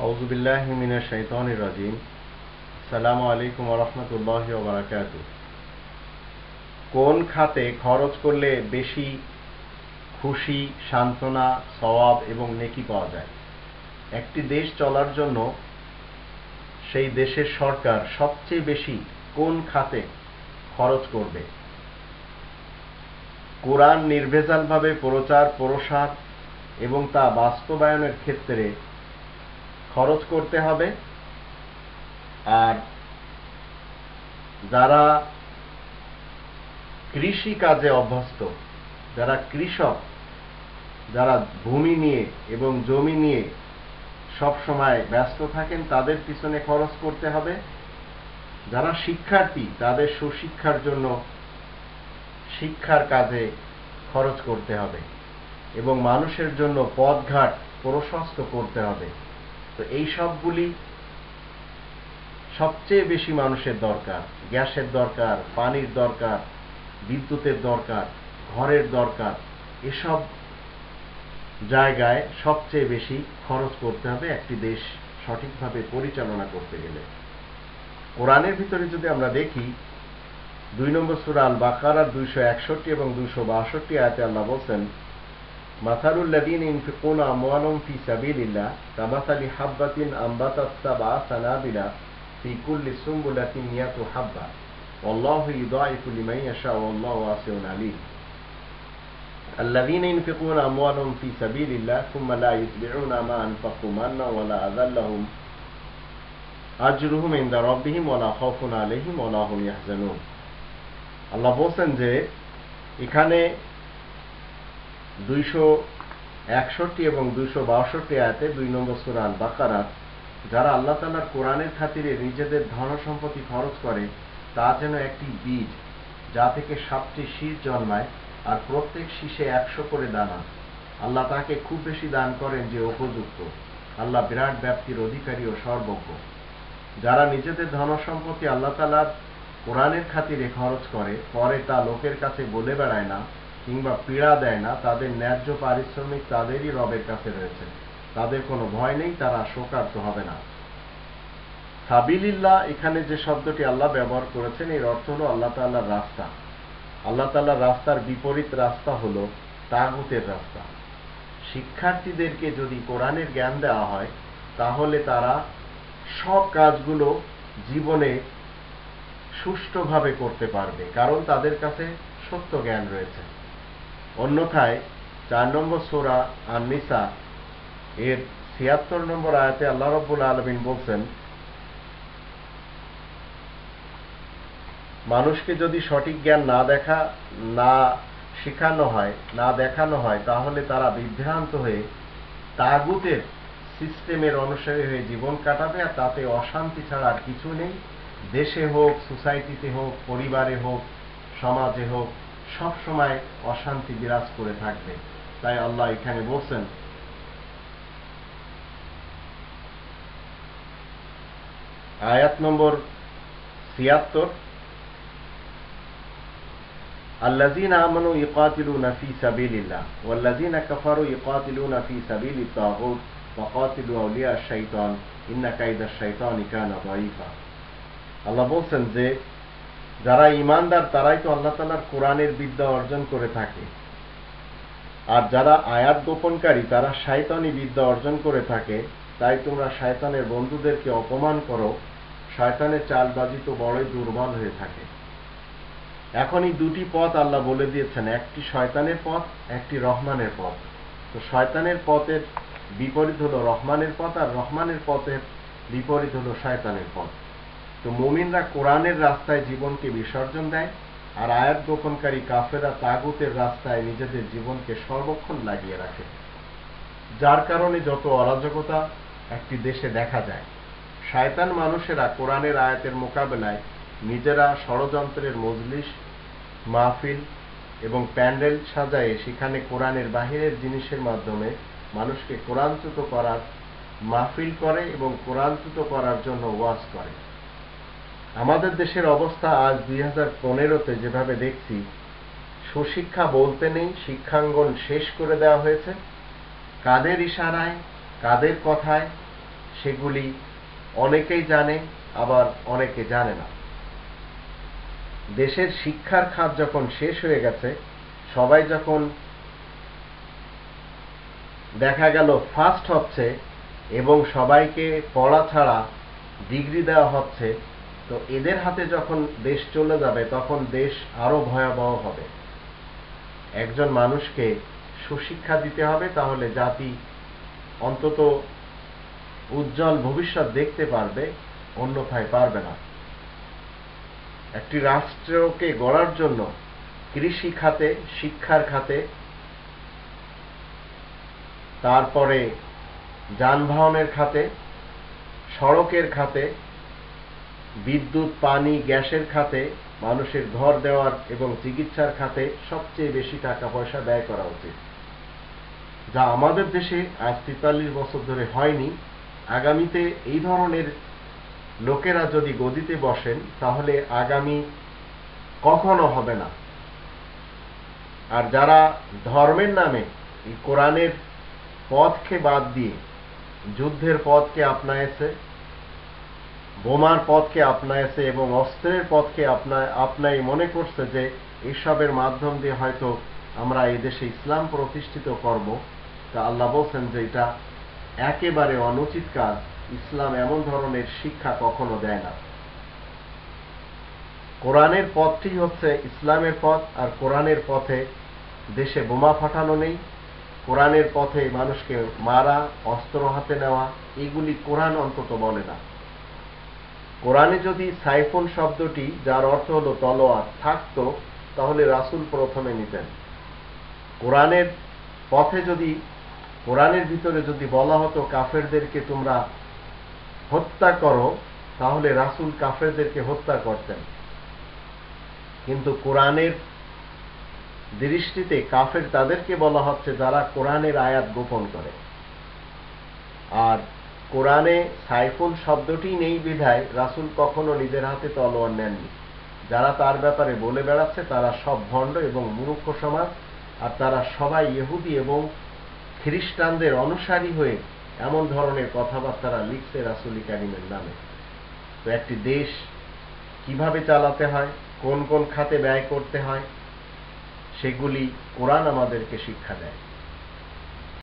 আউজুবিল্লাহ মিনা শৈতন রাজিম। সালামু আলাইকুম রহমতুল্লাহ বারাকাত কোন খাতে খরচ করলে বেশি খুশি, সান্ত্বনা, সওয়াব এবং নেকি পাওয়া যায়? একটি দেশ চলার জন্য সেই দেশের সরকার সবচেয়ে বেশি কোন খাতে খরচ করবে? কোরআন নির্ভেজালভাবে প্রচার প্রসার এবং তা বাস্তবায়নের ক্ষেত্রে খরচ করতে হবে। আর যারা কৃষি কাজে অভ্যস্ত, যারা কৃষক, যারা ভূমি নিয়ে এবং জমি নিয়ে সব সময় ব্যস্ত থাকেন, তাদের পিছনে খরচ করতে হবে। যারা শিক্ষার্থী, তাদের সুশিক্ষার জন্য শিক্ষার কাজে খরচ করতে হবে এবং মানুষের জন্য পথঘাট প্রশস্ত করতে হবে। তো এই সবগুলি সবচেয়ে বেশি মানুষের দরকার, গ্যাসের দরকার, পানির দরকার, বিদ্যুতের দরকার, ঘরের দরকার, এসব জায়গায় সবচেয়ে বেশি খরচ করতে হবে একটি দেশ সঠিকভাবে পরিচালনা করতে গেলে। কোরআনের ভিতরে যদি আমরা দেখি, দুই নম্বর সুরা আল বাকারার দুইশো একষট্টি এবং দুইশো বাষট্টি আয়তে আল্লাহ বলছেন মাথারুল্লাদিন ইনফিকুন আমওয়ালুম ফি সাবিলিল্লাহ কামাসালি হাব্বাতিন আম্বাতাস সাবা সানাবিলা ফি কুল্লি সুম্বুলাতিন মিয়াতু হাব্বা والله يضاعف لمن يشاء والله واسع عليم الذين ينفقون أموالهم في سبيل الله ثم لا يتبعون ما أنفقوا منا ولا أذى لهم أجرهم عند ربهم ولا خوف عليهم ولا هم يحزنون আল্লাহ বলছেন যে এখানে দুইশো একষট্টি এবং দুইশো বাষট্টি আয়াতে দুই নম্বর সুরান বাকারাত যারা আল্লাহ তালার কোরআনের খাতিরে নিজেদের ধন সম্পত্তি খরচ করে, তা যেন একটি বীজ যা থেকে সাতটি শীষ জন্মায় আর প্রত্যেক শীষে একশো করে দানা। আল্লাহ তাকে খুব বেশি দান করেন যে উপযুক্ত। আল্লাহ বিরাট ব্যাপ্তির অধিকারী ও সর্বজ্ঞ। যারা নিজেদের ধন সম্পত্তি আল্লাহ তালার কোরআনের খাতিরে খরচ করে, পরে তা লোকের কাছে বলে বেড়ায় না কিংবা পীড়া দেয় না, তাদের ন্যায্য পারিশ্রমিক তাদেরই রবের কাছে রয়েছে। তাদের কোনো ভয় নেই, তারা শোকার্ত হবে না। সাবিলিল্লাহ, এখানে যে শব্দটি আল্লাহ ব্যবহার করেছেন, এর অর্থ হলো আল্লাহ তাল্লাহর রাস্তা। আল্লাহ তাল্লাহর রাস্তার বিপরীত রাস্তা হলো তাগুতের রাস্তা। শিক্ষার্থীদেরকে যদি কোরআনের জ্ঞান দেওয়া হয়, তাহলে তারা সব কাজগুলো জীবনে সুষ্ঠুভাবে করতে পারবে, কারণ তাদের কাছে সত্য জ্ঞান রয়েছে। অন্যথায় চার নম্বর সোরা আননিসা এর ছিয়াত্তর নম্বর আয়াতে আল্লাহ রব্বুল আলমিন বলছেন, মানুষকে যদি সঠিক জ্ঞান না দেখা, না শেখানো হয়, না দেখানো হয়, তাহলে তারা বিভ্রান্ত হয়ে তাগুতের সিস্টেমের অনুসারী হয়ে জীবন কাটাবে আর তাতে অশান্তি ছাড়া আর কিছু নেই। দেশে হোক, সোসাইটিতে হোক, পরিবারে হোক, সমাজে হোক সব সময় অশান্তি বিরাজ করে থাকবে তাই আল্লাহ এখানে বলছেন আয়াত নম্বর ছিয়াত্তর الذين آمنوا يقاتلون في سبيل الله والذين كفروا يقاتلون في سبيل الطاغوت وقاتلوا أولياء الشيطان إن كيد الشيطان كان ضعيفا আল্লাহ বলছেন যে যারা ইমানদার, তারাই তো আল্লাহ তালার কোরআনের বিদ্যা অর্জন করে থাকে। আর যারা আয়াত গোপনকারী, তারা শায়তানি বিদ্যা অর্জন করে থাকে। তাই তোমরা শায়তানের বন্ধুদেরকে অপমান করো। শয়তানের চালবাজি তো বড়ই দুর্বল হয়ে থাকে। এখন এই দুটি পথ আল্লাহ বলে দিয়েছেন। একটি শয়তানের পথ, একটি রহমানের পথ। তো শয়তানের পথের বিপরীত হলো রহমানের পথ, আর রহমানের পথের বিপরীত হলো শয়তানের পথ। তো মুমিনরা কোরআনের রাস্তায় জীবনকে বিসর্জন দেয়, আর আয়াত গোপনকারী কাফেরা তাগুতের রাস্তায় নিজেদের জীবনকে সর্বক্ষণ লাগিয়ে রাখে। যার কারণে যত অরাজকতা একটি দেশে দেখা যায়, শায়তান মানুষেরা কোরআনের আয়াতের মোকাবেলায় নিজেরা ষড়যন্ত্রের মজলিস, মাহফিল এবং প্যান্ডেল সাজায়ে সেখানে কোরআনের বাহিরের জিনিসের মাধ্যমে মানুষকে কোরআনচ্যুত করার মাহফিল করে এবং কোরআনচ্যুত করার জন্য ওয়াজ করে। আমাদের দেশের অবস্থা আজ দুই হাজার পনেরোতে যেভাবে দেখছি, সুশিক্ষা বলতে নেই, শিক্ষাঙ্গন শেষ করে দেওয়া হয়েছে। কাদের ইশারায়, কাদের কথায়, সেগুলি অনেকেই জানে, আবার অনেকে জানে না। দেশের শিক্ষার খাত যখন শেষ হয়ে গেছে, সবাই যখন দেখা গেল ফার্স্ট হচ্ছে এবং সবাইকে পড়া ছাড়া ডিগ্রি দেওয়া হচ্ছে তো এদের হাতে যখন দেশ চলে যাবে, তখন দেশ আরও ভয়াবহ হবে। একজন মানুষকে সুশিক্ষা দিতে হবে, তাহলে জাতি অন্তত উজ্জ্বল ভবিষ্যৎ দেখতে পারবে, অন্যথায় পারবে না। একটি রাষ্ট্রকে গড়ার জন্য কৃষি খাতে, শিক্ষার খাতে, তারপরে যানবাহনের খাতে, সড়কের খাতে বিদ্যুৎ, পানি, গ্যাসের খাতে, মানুষের ঘর দেওয়ার এবং চিকিৎসার খাতে সবচেয়ে বেশি টাকা পয়সা ব্যয় করা উচিত। যা আমাদের দেশে আজ তেতাল্লিশ বছর ধরে হয়নি। আগামীতে এই ধরনের লোকেরা যদি গদিতে বসেন, তাহলে আগামী কখনো হবে না। আর যারা ধর্মের নামে এই কোরআনের পথকে বাদ দিয়ে, যুদ্ধের পথকে আপনায়েছে বোমার পথকে আপনায়েছে এবং অস্ত্রের পথকে আপনায়, আপনাই মনে করছে যে এসবের মাধ্যম দিয়ে হয়তো আমরা এই দেশে ইসলাম প্রতিষ্ঠিত করব। তা আল্লাহ বলছেন যে এটা একেবারে অনুচিত কাজ। ইসলাম এমন ধরনের শিক্ষা কখনো দেয় না। কোরআনের পথটি হচ্ছে ইসলামের পথ, আর কোরআনের পথে দেশে বোমা ফাটানো নেই। কোরআনের পথে মানুষকে মারা, অস্ত্র হাতে নেওয়া, এগুলি কোরআন অন্তত বলে না। কোরআনে যদি সাইফুন শব্দটি, যার অর্থ হল তলোয়ার, থাকতো, তাহলে রাসুল প্রথমে নিতেন। কোরআনের পথে যদি, কোরআনের ভিতরে যদি বলা হতো কাফেরদেরকে তোমরা হত্যা করো, তাহলে রাসুল কাফেরদেরকে হত্যা করতেন। কিন্তু কোরআনের দৃষ্টিতে কাফের তাদেরকে বলা হচ্ছে যারা কোরআনের আয়াত গোপন করে। আর কোরআনে সাইফুল শব্দটি নেই বিধায় রাসুল কখনো নিজের হাতে তলোয়ার নেননি। যারা তার ব্যাপারে বলে বেড়াচ্ছে, তারা সব ভণ্ড এবং মূর্খ সমাজ, আর তারা সবাই ইহুদি এবং খ্রিস্টানদের অনুসারী হয়ে এমন ধরনের কথাবার্তারা লিখছে রাসুলি কারিমের নামে। তো একটি দেশ কীভাবে চালাতে হয়, কোন কোন খাতে ব্যয় করতে হয়, সেগুলি কোরআন আমাদেরকে শিক্ষা দেয়।